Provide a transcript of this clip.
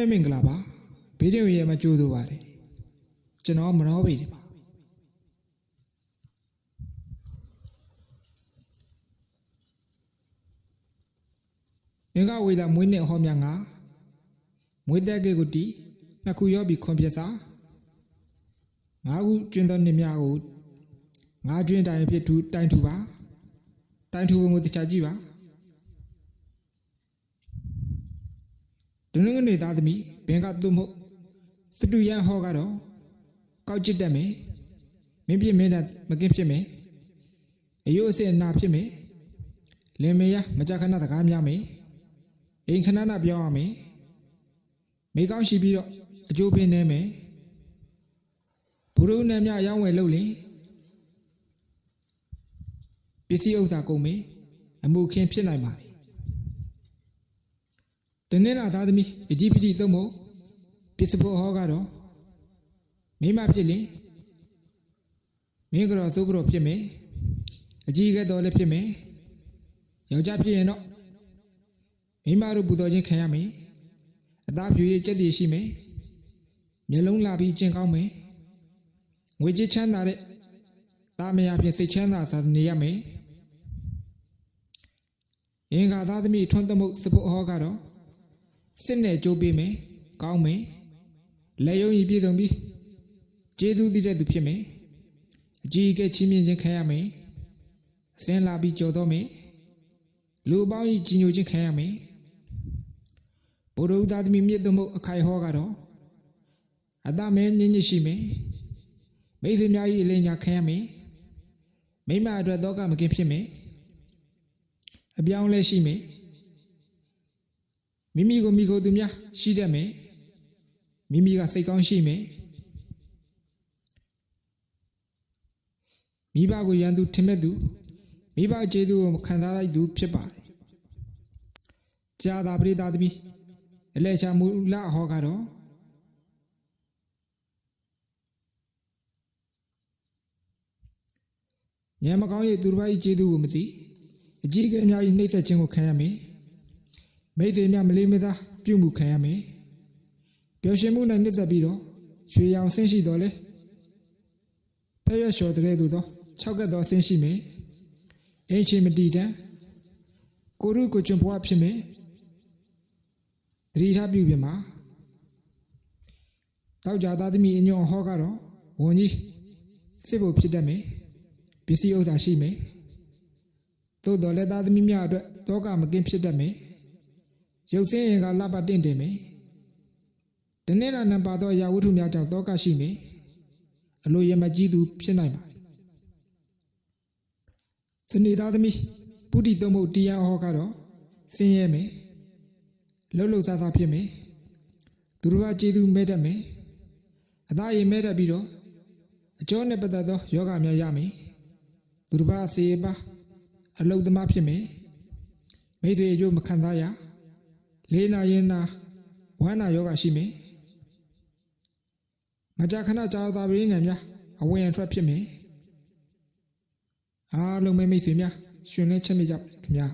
မဲမင်္ဂလာပါဗီဒီယိုရဲ့မကြိုးဆိုပါတယ်ကျွန်တော်မနောပေတယ်ပါငင်္ဂဝေဒမွေးနေ့ဟောမြငါမွေးတဲ့ကေကိုတီနှစ်ခုရောပြီးခွန်ပြစာငါးခုကျွင်းသောနှစ်များကိုငါးကျွင်းတိုင်ဖြစ်ထူတိုင်ထူပါတိုင်ထူပုံကိုတခြားကြည့်ပါ ဒုနငနေသားသမီးဘင်ကသူ့မဟုတ်စတူရန်ဟောကတော့ကောက်ကျစ်တက်မယ်မင်းပြစ်မင်းနဲ့မကင်းဖြစ်မယ်အယုအစစ်အနာဖြစ်မယ်လင်မယားမကြခဏစကားများမယ်အိမ်ခဏနာပြောင်းရမယ်မိကောင်းရှိပြီးတော့အကျိုးပင်နေမယ်ဘုရုံနဲ့မြရောင်းဝယ်လုပ်လင်ပစ္စည်းဥစ္စာကုန်မယ်အမှုခင်းဖြစ်နိုင်ပါလေ တနေ့လာသားသမီးအကြည့်ပတိသုံးဖို့ပစ္စဖို့ဟောကတော့မိမဖြစ်လင်မင်းကတော့သိုးကတော့ဖြစ်မယ်အကြီးကဲတော်လည်းဖြစ်မယ်ယောက်ျားဖြစ်ရင်တော့မိမတို့ပူတော်ချင်းခံရမယ်အသားဖြူရည်ကြက်တည်ရှိမယ်မျက်လုံးလာပြီးကျင်ကောင်းမယ်ငွေကြေးချမ်းသာတဲ့သားမယားဖြင့်စိတ်ချမ်းသာစွာနေရမယ်အင်္ဂါသားသမီးထွန်းသမုတ်စပုတ်ဟောကတော့ စစ်နဲ့ကြိုးပေးမယ်ကောင်းမယ်လက်ယုံကြီးပြည်စုံပြီးကျေးဇူးတည်တဲ့သူဖြစ်မယ်အကြီးအကဲချင်းမြင့်ခြင်းခံရမယ်အစင်းလာပြီးကြော်တော့မယ်လူအပေါင်းကြီးကြီးညိုခြင်းခံရမယ်ဘုရားသားသမီးမြင့်သမုတ်အခိုင်ဟောကတော့အတမဲညင်ညစ်ရှိမယ်မိတ်ဆွေများကြီးအလင်းညာခံရမယ်မိမအတွက်တော့ကမကင်းဖြစ်မယ်အပြောင်းလဲရှိမယ် မိမိကိုမိကိုသူများရှိတတ်မယ်မိမိကစိတ်ကောင်းရှိမယ်မိဘကိုရန်သူထင်မဲ့သူမိဘကျေးဇူးကိုခံစားလိုက်သူဖြစ်ပါတယ်ကြာသာပရိသတ်သမီးအလဲချာမူလဟောကတော့ညံမကောင်းရဲ့သူတစ်ပါးကြီးကျေးဇူးကိုမသိအကြီးအကဲအများကြီးနှိမ့်ဆက်ခြင်းကိုခံရမယ် မိတ်ဆွေများမလေးမသားပြုမှုခံရမယ်ပျော်ရွှင်မှုနဲ့နှစ်သက်ပြီးတော့ရွှေရောင်ဆင်းရှိတော်လဲဖဲ့ရွက်လျှော်တကယ်သို့သော၆ကက်သောဆင်းရှိမယ်အင်းချင်းမတီတန်ကိုရုကိုကျွန်းဘွားဖြစ်မယ်တတိထပြုပြင်မှာတောက်ကြသားသမီးအညောဟောကတော့ဝန်ကြီးစစ်ဖို့ဖြစ်တတ်မယ်ပစ္စည်းဥစ္စာရှိမယ်သို့တော်လည်းသားသမီးများအတွက်တောကမကင်းဖြစ်တတ်မယ် ရုပ်ဆင်းရင်ကလပတင့်တယ်မယ်တနေ့လာနံပါသောရာဝတ္ထုများကြောင့်တောကရှိမယ်အလိုရမကြီးသူဖြစ်နိုင်ပါဇနီးသားသမီးပုတိသုံးဖို့တရားဟောကတော့ဆင်းရဲမယ်လှုပ်လှုပ်ဆားဆားဖြစ်မယ်သူတို့ကကျေးဇူးမဲ့တတ်မယ်အသားရည်မဲ့တတ်ပြီးတော့အကျော်နဲ့ပတ်သက်သောယောဂများရမယ်သူတို့ဘာစေပါအလုသမားဖြစ်မယ်မိတ်ဆွေအကျိုးမခံသားရ လေးနာရင်နာဝမ်းနာယောဂရှိမယ်မကြာခဏကြာသာပရင်းနဲ့များအဝင်အထွက်ဖြစ်မယ်အားလုံးမိတ်ဆွေများရှင်လဲချက်မိကြပါခင်ဗျာ